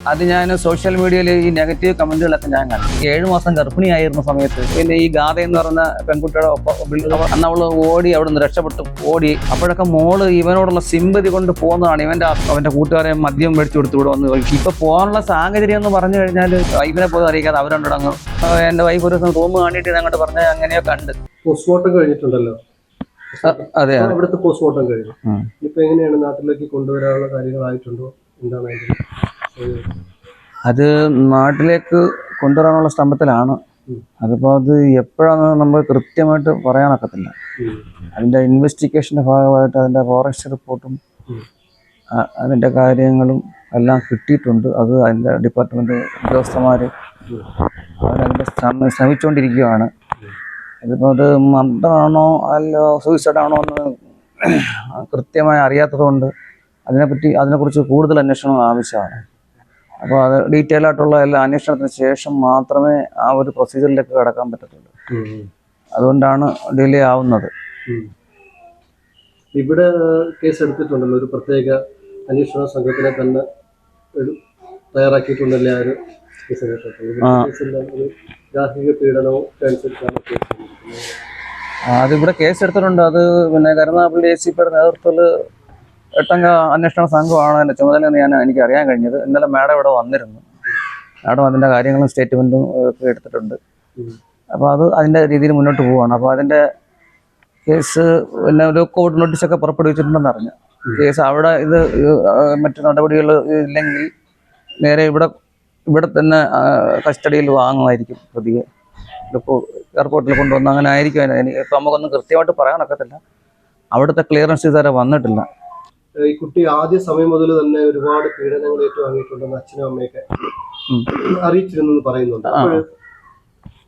അത് ഞാൻ സോഷ്യൽ മീഡിയയിൽ ഈ നെഗറ്റീവ് കമന്റുകളൊക്കെ ഞാൻ കണ്ടു. ഏഴ് മാസം ഗർഭിണിയായിരുന്ന സമയത്ത് പിന്നെ ഈ ഗാഥ എന്ന് പറയുന്ന പെൺകുട്ടിയുടെ ഒപ്പം അന്ന് അവൾ ഓടി അവിടെ നിന്ന് രക്ഷപ്പെട്ടു ഓടി. അപ്പോഴൊക്കെ മോൾ ഇവനോടുള്ള സിമ്പതി കൊണ്ട് പോകുന്നതാണ് ഇവന്റെ അവന്റെ കൂട്ടുകാരെ മദ്യം മേടിച്ചു കൊടുത്തു ഇവിടെ വന്ന് ഇപ്പൊ പോകാനുള്ള സാഹചര്യം എന്ന് പറഞ്ഞു കഴിഞ്ഞാൽ വൈഫിനെ പോലും അറിയിക്കാതെ അവരുണ്ടങ്ങ് എന്റെ വൈഫ് ഒരു ദിവസം റൂം കാണിയിട്ട് അങ്ങോട്ട് പറഞ്ഞ അങ്ങനെയോ കണ്ട്. പോസ്റ്റ്മോർട്ടം കഴിഞ്ഞിട്ടുണ്ടല്ലോ. അതെ അവിടുത്തെ പോസ്റ്റ്മോർട്ടം കഴിഞ്ഞു. ഇപ്പൊ എങ്ങനെയാണ് നാട്ടിലേക്ക് കൊണ്ടുവരാനുള്ള കാര്യങ്ങളായിട്ടുണ്ടോ? എന്താണ് അത് നാട്ടിലേക്ക് കൊണ്ടുവരാനുള്ള സ്തംഭത്തിലാണ് അതിപ്പോ അതിപ്പോൾ അത് എപ്പോഴാണെന്ന് നമ്മൾ കൃത്യമായിട്ട് പറയാനൊക്കത്തില്ല. അതിന്റെ അതിന്റെ ഇൻവെസ്റ്റിഗേഷന്റെ ഭാഗമായിട്ട് അതിന്റെ ഫോറസ്റ്റ് റിപ്പോർട്ടും അതിന്റെ അതിന്റെ കാര്യങ്ങളും എല്ലാം കിട്ടിയിട്ടുണ്ട്. അത് അതിന്റെ ഡിപ്പാർട്ട്മെന്റ് ഉദ്യോഗസ്ഥന്മാർ അവരതിന്റെ അവരതിന്റെ ശ്രമ ശ്രമിച്ചുകൊണ്ടിരിക്കുകയാണ് ഇതിപ്പോൾ അത് മന്ദമാണോ അല്ലോ സൂയിസൈഡ് ആണോ എന്ന് കൃത്യമായി അറിയാത്തതുകൊണ്ട് അതിനെപ്പറ്റി അതിനെക്കുറിച്ച് കൂടുതൽ അന്വേഷണം ആവശ്യമാണ്. അപ്പോൾ അത് ഡീറ്റെയിൽ ആയിട്ടുള്ള എല്ലാ അന്വേഷണത്തിന് ശേഷം മാത്രമേ ആ ഒരു പ്രൊസീജിയറിലേക്ക് കടക്കാൻ പറ്റത്തുള്ളൂ. അതുകൊണ്ടാണ് ഡിലേ ആവുന്നത്. ഇവിടെ കേസ് എടുത്തിട്ടുണ്ടല്ലോ ഒരു പ്രത്യേക അന്വേഷണ സംഘത്തിനെ തന്നെ തയ്യാറാക്കിയിട്ടുണ്ടല്ലേ ആ ഒരു. ഗാർഹിക പീഡനവും അതിവിടെ കേസ് എടുത്തിട്ടുണ്ട് അത് പിന്നെ കരുനാഗപ്പള്ളി എ സി പിയുടെ നേതൃത്വത്തിൽ എട്ടംഗ അന്വേഷണ സംഘമാണ് അതിന്റെ ചുമതല എന്ന് ഞാൻ എനിക്ക് അറിയാൻ കഴിഞ്ഞത്. ഇന്നലെ മാഡം ഇവിടെ വന്നിരുന്നു. മാഡം അതിന്റെ കാര്യങ്ങളും സ്റ്റേറ്റ്മെന്റും ഒക്കെ എടുത്തിട്ടുണ്ട്. അപ്പോൾ അത് അതിന്റെ രീതിയിൽ മുന്നോട്ട് പോവുകയാണ് അപ്പോൾ അതിന്റെ കേസ് പിന്നെ ഒരു കോവിഡ് നോട്ടീസൊക്കെ പുറപ്പെടുവിച്ചിട്ടുണ്ടെന്ന് അറിഞ്ഞു. കേസ് അവിടെ ഇത് മറ്റു നടപടികൾ ഇല്ലെങ്കിൽ നേരെ ഇവിടെ ഇവിടെ തന്നെ കസ്റ്റഡിയിൽ വാങ്ങുമായിരിക്കും പ്രതിയെ. ഇപ്പോൾ എയർപോർട്ടിൽ കൊണ്ടുവന്ന് അങ്ങനെ ആയിരിക്കും. ഇപ്പം നമുക്കൊന്നും കൃത്യമായിട്ട് പറയാനൊക്കത്തില്ല. അവിടുത്തെ ക്ലിയറൻസ് ഇതുവരെ വന്നിട്ടില്ല. ഈ കുട്ടി ആദ്യ സമയം മുതൽ തന്നെ ഒരുപാട് പീഡനങ്ങൾ ഏറ്റുവാങ്ങിയിട്ടുണ്ടെന്ന് അച്ഛനും അമ്മയൊക്കെ ഉം. അറിയിച്ചിരുന്നു എന്ന് പറയുന്നുണ്ട്. അപ്പോൾ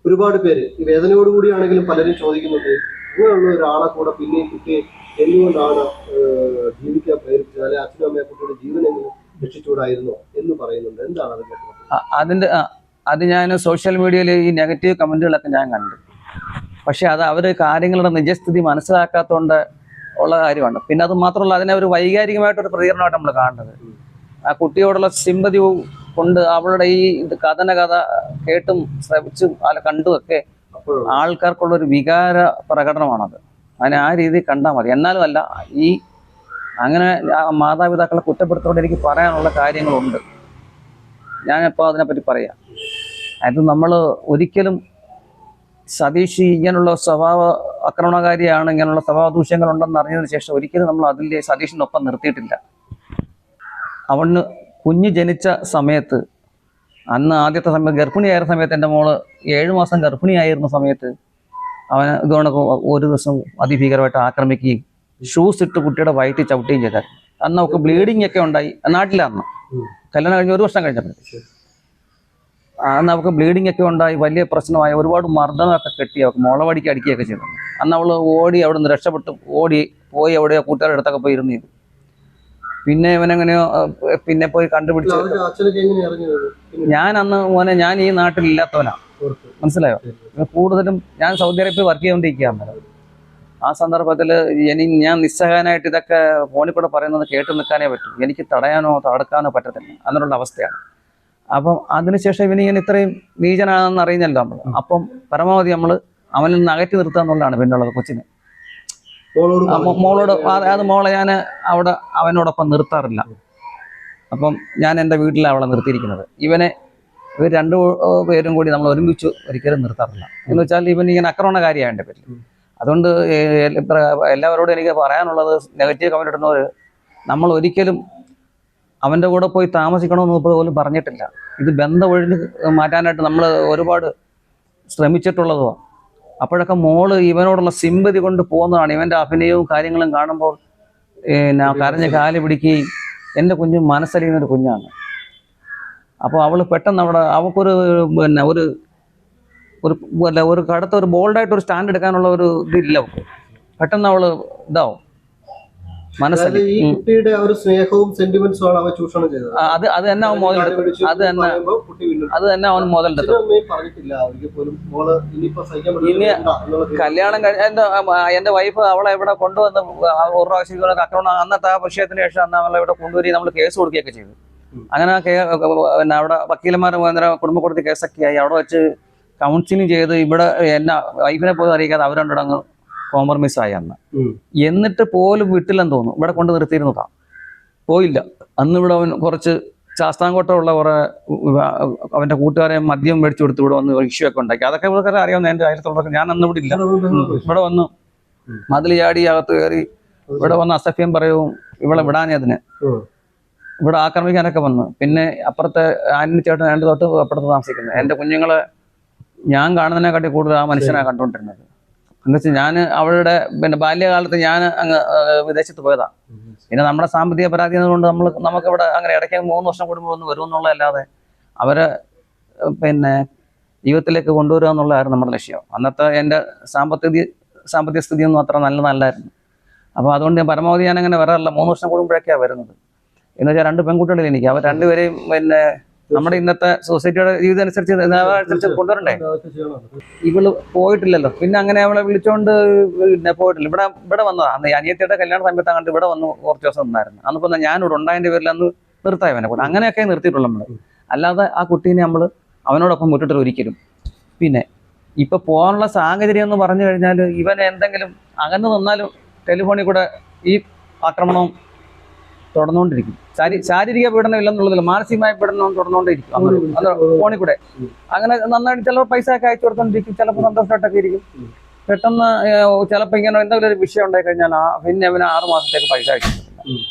ഒരുപാട് പേര് ഈ വേദനയോട് കൂടിയാണെങ്കിലും പലരും ചോദിക്കുന്നുണ്ട് ഇങ്ങനെയുള്ള ഒരാളെ കൂടെ പിന്നെ ഈ കുട്ടിയെ എന്തുകൊണ്ടാണ് ജീവിക്കാൻ പ്രേരിപ്പിച്ചത്? അല്ലെ അച്ഛനും അമ്മയെ കുട്ടിയുടെ ജീവനെങ്കിലും രക്ഷിച്ചുകൂടായിരുന്നോ എന്ന് പറയുന്നുണ്ട്. എന്താണ് അതിന്റെ കേട്ടത് അ- അതിന്റെ ആ, അത് ഞാൻ സോഷ്യൽ മീഡിയയിൽ ഈ നെഗറ്റീവ് കമന്റുകളൊക്കെ ഞാൻ കണ്ടു. പക്ഷെ അത് അവർ കാര്യങ്ങളുടെ നിജസ്ഥിതി മനസ്സിലാക്കാത്തതുകൊണ്ട് ഉള്ള കാര്യമാണ്. പിന്നെ അത് മാത്രമല്ല അതിനെ ഒരു വൈകാരികമായിട്ടൊരു പ്രതികരണമായിട്ട് നമ്മൾ കാണേണ്ടത് ആ കുട്ടിയോടുള്ള സിമ്പതി കൊണ്ട് അവളുടെ ഈ കഥന കഥ കേട്ടും ശ്രമിച്ചും അല്ല കണ്ടും ഒക്കെ അപ്പോഴും ആൾക്കാർക്കുള്ള ഒരു വികാര പ്രകടനമാണത്. അതിനെ ആ രീതിയിൽ കണ്ടാൽ മതി. എന്നാലും അല്ല ഈ അങ്ങനെ മാതാപിതാക്കളെ കുറ്റപ്പെടുത്തോടെ എനിക്ക് പറയാനുള്ള കാര്യങ്ങളുണ്ട്. ഞാനിപ്പോൾ അതിനെപ്പറ്റി പറയാം. അതായത് നമ്മൾ ഒരിക്കലും സതീഷ് ഇങ്ങനെയുള്ള സ്വഭാവ ആക്രമണകാരിയാണ് ഇങ്ങനെയുള്ള സ്വഭാവദൂഷ്യങ്ങൾ ദൂഷ്യങ്ങളുണ്ടെന്ന് അറിഞ്ഞതിന് ശേഷം ഒരിക്കലും നമ്മൾ അതിന്റെ സതീഷിനൊപ്പം നിർത്തിയിട്ടില്ല അവന് കുഞ്ഞ് ജനിച്ച സമയത്ത് അന്ന് ആദ്യത്തെ സമയത്ത് ഗർഭിണിയായ സമയത്ത് എന്റെ മോൾ ഏഴു മാസം ഗർഭിണിയായിരുന്ന സമയത്ത് അവൻ ഇതുകൊണ്ട് ഒരു ദിവസം അതിഭീകരമായിട്ട് ആക്രമിക്കുകയും ഷൂസ് ഇട്ട് കുട്ടിയുടെ വയറ്റി ചവിട്ടുകയും ചെയ്തായിരുന്നു അന്ന് അവൾക്ക് ബ്ലീഡിങ് ഒക്കെ ഉണ്ടായി നാട്ടിലാണ്. കല്യാണം കഴിഞ്ഞ് ഒരു വർഷം കഴിഞ്ഞപ്പോൾ. അന്ന് അവൾക്ക് ബ്ലീഡിംഗ് ഒക്കെ ഉണ്ടായി വലിയ പ്രശ്നമായി ഒരുപാട് മർദ്ദനമൊക്കെ കെട്ടി അവൾക്ക് മുളവടിക്ക് അടിക്കുകയൊക്കെ ചെയ്തു. അന്ന് അവൾ ഓടി അവിടെ നിന്ന് രക്ഷപ്പെട്ടു ഓടി പോയി എവിടെയോ കൂട്ടുകാരുടെ അടുത്തൊക്കെ പോയി ഇരുന്നു പിന്നെ ഇവനെങ്ങനെയോ പിന്നെ പോയി കണ്ടുപിടിച്ചു ഞാൻ അന്ന് മോനെ ഞാൻ ഈ നാട്ടിലില്ലാത്തവനാ. മനസ്സിലായോ? കൂടുതലും ഞാൻ സൗദി അറേബ്യ വർക്ക് ചെയ്തുകൊണ്ടിരിക്കുകയാണ്. ആ സന്ദർഭത്തിൽ ഇനി ഞാൻ നിസ്സഹായനായിട്ട് ഇതൊക്കെ ഫോണിൽ കൂടെ പറയുന്നത് കേട്ട് നിൽക്കാനേ പറ്റൂ. എനിക്ക് തടയാനോ തടുക്കാനോ പറ്റത്തില്ല. അങ്ങനെയുള്ള അവസ്ഥയാണ്. അപ്പം അതിനുശേഷം ഇവനിങ്ങനെ ഇത്രയും നീചനാണെന്ന് അറിയുന്നല്ലോ നമ്മൾ അപ്പം പരമാവധി നമ്മൾ അവനിൽ നിന്ന് അകറ്റി നിർത്തുക എന്നുള്ളതാണ് പിന്നുള്ളത് കൊച്ചിനെ. മോളോട് അതായത് അത് മോളെ ഞാൻ അവിടെ അവനോടൊപ്പം നിർത്താറില്ല. അപ്പം ഞാൻ എന്റെ വീട്ടിലാണ് അവളെ നിർത്തിയിരിക്കുന്നത്. ഇവനെ ഇവർ രണ്ടു പേരും കൂടി നമ്മൾ ഒരുമിച്ച് ഒരിക്കലും നിർത്താറില്ല. എന്ന് വെച്ചാൽ ഇവൻ ഇങ്ങനെ ആക്രമണകാരിയാണ് എന്റെ പേരിൽ. അതുകൊണ്ട് എല്ലാവരോടും എനിക്ക് പറയാനുള്ളത് നെഗറ്റീവ് കമന്റ് ഇടുന്നവർ നമ്മൾ ഒരിക്കലും അവന്റെ കൂടെ പോയി താമസിക്കണമെന്ന് ഇപ്പോൾ പോലും പറഞ്ഞിട്ടില്ല. ഇത് ബന്ധം ഒഴിഞ്ഞ് മാറ്റാനായിട്ട് നമ്മൾ ഒരുപാട് ശ്രമിച്ചിട്ടുള്ളതുമാണ് അപ്പോഴൊക്കെ മോൾ ഇവനോടുള്ള സിമ്പതി കൊണ്ട് പോകുന്നതാണ്. ഇവന്റെ അഭിനയവും കാര്യങ്ങളും കാണുമ്പോൾ പിന്നെ കരഞ്ഞ് കാൽ പിടിക്കുകയും എന്റെ കുഞ്ഞ് മനസ്സറിയുന്ന ഒരു കുഞ്ഞാണ്. അപ്പോൾ അവൾ പെട്ടെന്ന് അവിടെ അവൾക്കൊരു പിന്നെ ഒരു ഒരു അല്ല ഒരു കടുത്ത ഒരു ബോൾഡായിട്ട് ഒരു സ്റ്റാൻഡ് എടുക്കാനുള്ള ഒരു ഇതില്ല പെട്ടെന്ന് അവൾ ഇതാവും. ഈ കുട്ടിയുടെ ആ ഒരു സ്നേഹവും സെന്റിമെന്റ്സും ആണ് അവൻ ചൂഷണം ചെയ്തത്. അത് അത് തന്നെ അവൻ മുതലെടുത്തു അത് തന്നെ അത് തന്നെ അവൻ മുതലെടുത്തു. ഇനി. കല്യാണം കഴിഞ്ഞ എന്റെ വൈഫ് അവളെ ഇവിടെ കൊണ്ടുവന്ന് ഒരു പ്രാവശ്യം അക്രമണം അന്നത്തെ ആ വിഷയത്തിന് ശേഷം അന്ന് അവളെ ഇവിടെ കൊണ്ടുവരി നമ്മൾ കേസ് കൊടുക്കുകയൊക്കെ ചെയ്തു. അങ്ങനെ പിന്നെ അവിടെ വക്കീലന്മാർ മുഖാന്തരം കുടുംബ കോടതി കേസൊക്കെ ആയി. അവിടെ വെച്ച് കൗൺസിലിംഗ് ചെയ്ത് ഇവിടെ എന്നെ വൈഫിനെ പോലും അറിയിക്കാതെ അങ്ങ് കോംപ്രമൈസ് ആയി അന്ന് എന്നിട്ട് പോലും വിട്ടില്ലെന്ന് തോന്നുന്നു. ഇവിടെ കൊണ്ട് നിർത്തിയിരുന്നതാ. പോയില്ല. അന്ന് ഇവിടെ അവൻ കുറച്ച് ശാസ്താംകോട്ട ഉള്ള കുറെ അവന്റെ കൂട്ടുകാരെ മദ്യം മേടിച്ചു കൊടുത്ത് ഇവിടെ വന്ന് ഇഷ്യൂ ഒക്കെ ഉണ്ടാക്കി. അതൊക്കെ ഇവിടെ അറിയാവുന്ന എന്റെ അയലത്തുള്ളവർക്ക് ഞാൻ അന്ന് ഇവിടെ ഇല്ല. ഇവിടെ വന്നു. മതിൽ ചാടി അകത്ത് കയറി ഇവിടെ വന്ന് അസഫ്യം പറയും ഇവിടെ വിടാനേ അതിന്. ഇവിടെ ആക്രമിക്കാനൊക്കെ വന്നു. പിന്നെ അപ്പുറത്തെ ആന്റണി ചേട്ടൻ രണ്ട് തൊട്ട് അപ്പുറത്ത് താമസിക്കുന്നത്. എന്റെ കുഞ്ഞുങ്ങളെ ഞാൻ കാണുന്നതിനെക്കാട്ടി കൂടുതൽ ആ മനുഷ്യനാണ് കണ്ടുകൊണ്ടിരുന്നത്. എന്ന് വെച്ചാൽ ഞാൻ അവളുടെ പിന്നെ ബാല്യകാലത്ത് ഞാൻ അങ്ങ് വിദേശത്ത് പോയതാ. പിന്നെ നമ്മുടെ സാമ്പത്തിക പരാതി കൊണ്ട് നമ്മൾ നമുക്കിവിടെ അങ്ങനെ ഇടയ്ക്ക് മൂന്ന് വർഷം കൂടുമ്പോൾ ഒന്ന് വരും എന്നുള്ളതല്ലാതെ അവരെ പിന്നെ ജീവിതത്തിലേക്ക് കൊണ്ടുവരിക എന്നുള്ളതായിരുന്നു നമ്മുടെ ലക്ഷ്യം. അന്നത്തെ എന്റെ സാമ്പത്തിക സാമ്പത്തിക സ്ഥിതിയൊന്നും അത്ര നല്ലതല്ലായിരുന്നു അപ്പോൾ അതുകൊണ്ട് ഞാൻ പരമാവധി ഞാൻ അങ്ങനെ വരാറില്ല. മൂന്ന് വർഷം കൂടുമ്പോഴൊക്കെയാണ് വരുന്നത്. എന്ന് വെച്ചാൽ രണ്ട് പെൺകുട്ടികളിൽ എനിക്ക്. അവർ രണ്ടുപേരെയും പിന്നെ നമ്മുടെ ഇന്നത്തെ സൊസൈറ്റിയുടെ ജീവിതം അനുസരിച്ച് അനുസരിച്ച് കൊണ്ടുവരണ്ടേ? ഇവൾ പോയിട്ടില്ലല്ലോ. പിന്നെ അങ്ങനെ അവളെ വിളിച്ചോണ്ട് പിന്നെ പോയിട്ടില്ല. ഇവിടെ ഇവിടെ വന്നതാ. അന്ന് അനിയത്തിയുടെ കല്യാണ സമയത്ത് അങ്ങോട്ട് ഇവിടെ വന്ന് കുറച്ച് ദിവസം നിന്നായിരുന്നു. അന്നിപ്പോ ഞാൻ ഇവിടെ ഉണ്ടായതിന്റെ പേരിൽ അന്ന് നിർത്തായി അവനെ കൂടെ. അങ്ങനെയൊക്കെ നിർത്തിയിട്ടുള്ളൂ നമ്മൾ. അല്ലാതെ ആ കുട്ടീനെ നമ്മൾ അവനോടൊപ്പം വിട്ടിട്ട് ഒരിക്കലും. പിന്നെ ഇപ്പൊ പോകാനുള്ള സാഹചര്യം എന്ന് പറഞ്ഞു കഴിഞ്ഞാൽ ഇവൻ എന്തെങ്കിലും അകന്നു നിന്നാലും ടെലിഫോണിൽ കൂടെ ഈ ആക്രമണവും തുടർന്നുകൊണ്ടിരിക്കും. ശാരീ ശാരീരിക പീഡനം ഇല്ലെന്നുള്ളതില്ല. മാനസികമായ പീഡനം തുടർന്നുകൊണ്ടിരിക്കും. അങ്ങനെ ഫോണിൽ കൂടെ. അങ്ങനെ നന്നായിട്ട് ചിലപ്പോൾ പൈസ ഒക്കെ അയച്ചു കൊടുത്തോണ്ടിരിക്കും. ചിലപ്പോൾ സന്തോഷമായിട്ടൊക്കെ ഇരിക്കും. പെട്ടെന്ന് ചിലപ്പോൾ ഇങ്ങനെ എന്തെങ്കിലും ഒരു വിഷയം ഉണ്ടായി കഴിഞ്ഞാൽ ആ പിന്നെ അവന് ആറ് മാസത്തേക്ക് പൈസ അയച്ചു.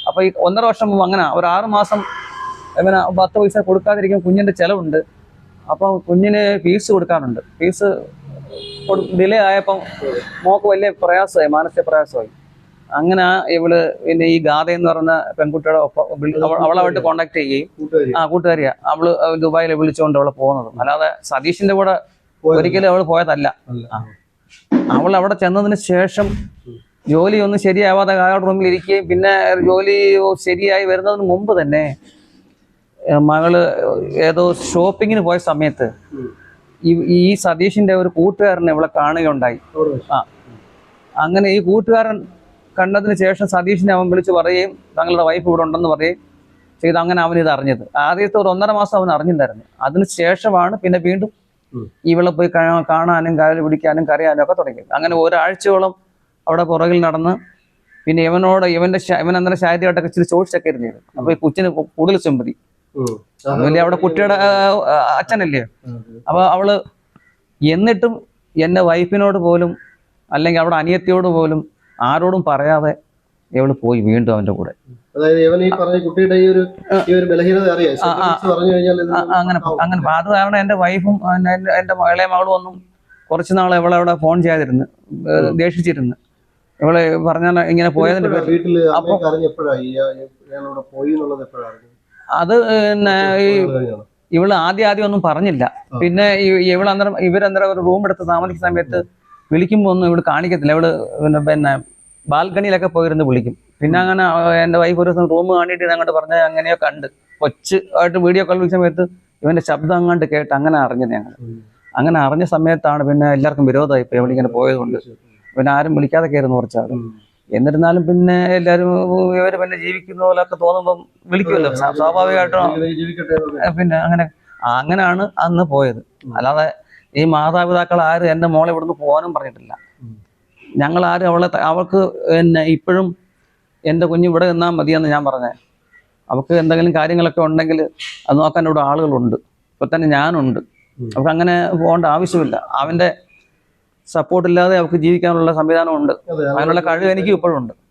അപ്പൊ ഈ ഒന്നര വർഷം മുമ്പ് അങ്ങനെ ഒരു ആറ് മാസം ഇവന് പത്ത് പൈസ കൊടുക്കാതിരിക്കും കുഞ്ഞിന്റെ ചെലവുണ്ട്. അപ്പൊ കുഞ്ഞിന് ഫീസ് കൊടുക്കാനുണ്ട്. ഫീസ് ഡിലേ ആയപ്പം മോക്ക് വലിയ പ്രയാസമായി മാനസിക പ്രയാസമായി. അങ്ങനെ ഇവൾ പിന്നെ ഈ ഗാഥ എന്ന് പറയുന്ന പെൺകുട്ടിയുടെ ഒപ്പം വിളി- അവ- അവളായിട്ട് കോണ്ടാക്ട് ചെയ്യുകയും ആ കൂട്ടുകാരിയാ. അവൾ ദുബായിൽ വിളിച്ചുകൊണ്ട് അവളെ പോകുന്നത്. അല്ലാതെ സതീഷിന്റെ കൂടെ ഒരിക്കലും അവൾ പോയതല്ല. അവൾ അവിടെ ചെന്നതിന് ശേഷം ജോലി ഒന്നും ശരിയാവാതെ അയാളുടെ റൂമിൽ ഇരിക്കുകയും പിന്നെ ജോലി ശരിയായി വരുന്നതിന് മുമ്പ് തന്നെ മകൾ ഏതോ ഷോപ്പിങ്ങിന് പോയ സമയത്ത് ഈ സതീഷിന്റെ ഒരു കൂട്ടുകാരനെ ഇവളെ കാണുകയുണ്ടായി. ആ. അങ്ങനെ ഈ കൂട്ടുകാരൻ കണ്ടതിന് ശേഷം സതീഷിനെ അവൻ വിളിച്ച് പറയുകയും തങ്ങളുടെ വൈഫ് ഇവിടെ ഉണ്ടെന്ന് പറയുകയും ചെയ്ത്. അങ്ങനെ അവൻ ഇത് അറിഞ്ഞത്. ആദ്യത്തെ ഒരു ഒന്നര മാസം അവൻ അറിഞ്ഞിട്ടുണ്ടായിരുന്നു അതിന് ശേഷമാണ് പിന്നെ വീണ്ടും. ഇവളെ പോയി കാണാനും കാൽ പിടിക്കാനും കരയാനും ഒക്കെ തുടങ്ങിയത്. അങ്ങനെ ഒരാഴ്ചയോളം അവിടെ പുറകിൽ നടന്ന് പിന്നെ ഇവനോട് ഇവന്റെ ഇവൻ അന്നേരം ശാരീരികമായിട്ടൊക്കെ ഇച്ചിരി ചോദിച്ചൊക്കെ ഇരുന്നത് അപ്പൊ ഈ കൊച്ചിന് കൂടുതൽ ചെമ്പതി. അതുപോലെ അവിടെ കുട്ടിയുടെ അച്ഛനല്ലേ? അപ്പൊ അവൾ എന്നിട്ടും എന്റെ വൈഫിനോട് പോലും അല്ലെങ്കിൽ അവിടെ അനിയത്തിയോട് പോലും ആരോടും പറയാതെ ഇവൾ പോയി വീണ്ടും അവന്റെ കൂടെ. അതായത് ഇവൻ ഈ പറഞ്ഞ കുട്ടിയുടെ ഈ ഒരു ഈ ഒരു ബലഹീനത അറിയാം. പറഞ്ഞു കഴിഞ്ഞാൽ അങ്ങനെ അങ്ങനെ അത് കാരണം എന്റെ വൈഫും എന്റെ മകളെ ഇളയ മകളും ഒന്നും കുറച്ച് നാൾ ഇവളെ അവിടെ ഫോൺ ചെയ്യാതിരുന്നു. ദേഷിച്ചിരുന്നു. ഇവളെ പറഞ്ഞാൽ ഇങ്ങനെ പോയതിന്റെ വീട്ടിൽ അത് പിന്നെ ഈ ഇവൾ ആദ്യം ആദ്യം ഒന്നും പറഞ്ഞില്ല. പിന്നെ ഇവളന്നേരം ഇവരന്നേരം ഒരു റൂം എടുത്ത് താമസിക്കുന്ന സമയത്ത് വിളിക്കുമ്പോൾ ഒന്നും ഇവിടെ കാണിക്കത്തില്ല. ഇവിടെ പിന്നെ പിന്നെ ബാൽക്കണിയിലൊക്കെ പോയിരുന്ന് വിളിക്കും. പിന്നെ അങ്ങനെ എന്റെ വൈഫ് ഒരു ദിവസം റൂം കാണിയിട്ട് അങ്ങോട്ട് പറഞ്ഞ അങ്ങനെയോ കണ്ട്. കൊച്ച് ആയിട്ട് വീഡിയോ കോൾ വിളിച്ച സമയത്ത് ഇവന്റെ ശബ്ദം അങ്ങോട്ട് കേട്ട് അങ്ങനെ അറിഞ്ഞത് ഞങ്ങൾ. അങ്ങനെ അറിഞ്ഞ സമയത്താണ് പിന്നെ എല്ലാവർക്കും വിരോധമായി ഇപ്പൊ ഇവളിങ്ങനെ പോയതുകൊണ്ട്. പിന്നെ ആരും വിളിക്കാതെ കയറുന്നു കുറച്ചാൾ എന്നിരുന്നാലും പിന്നെ എല്ലാവരും ഇവർ പിന്നെ ജീവിക്കുന്ന പോലൊക്കെ തോന്നുമ്പം വിളിക്കുമല്ലോ. സ്വാ- സ്വാഭാവികമായിട്ടും പിന്നെ അങ്ങനെ അങ്ങനെയാണ് അന്ന് പോയത്. അല്ലാതെ ഈ മാതാപിതാക്കൾ ആരും എന്റെ മോളെ ഇവിടുന്ന് പോകാനും പറഞ്ഞിട്ടില്ല. ഞങ്ങൾ ആരും അവളെ അവൾക്ക് എന്നെ ഇപ്പോഴും എന്റെ കുഞ്ഞ് ഇവിടെ നിന്നാൽ മതിയെന്ന് ഞാൻ പറഞ്ഞേ. അവൾക്ക് എന്തെങ്കിലും കാര്യങ്ങളൊക്കെ ഉണ്ടെങ്കിൽ അത് നോക്കാൻ ഇവിടെ ആളുകളുണ്ട്. ഇപ്പൊ തന്നെ ഞാനുണ്ട്. അവൾക്ക് അങ്ങനെ പോകേണ്ട ആവശ്യമില്ല. അവന്റെ സപ്പോർട്ട് ഇല്ലാതെ അവൾക്ക് ജീവിക്കാനുള്ള സംവിധാനം ഉണ്ട് അതെ, അതിനുള്ള കഴിവ് എനിക്കും ഇപ്പോഴും ഉണ്ട്.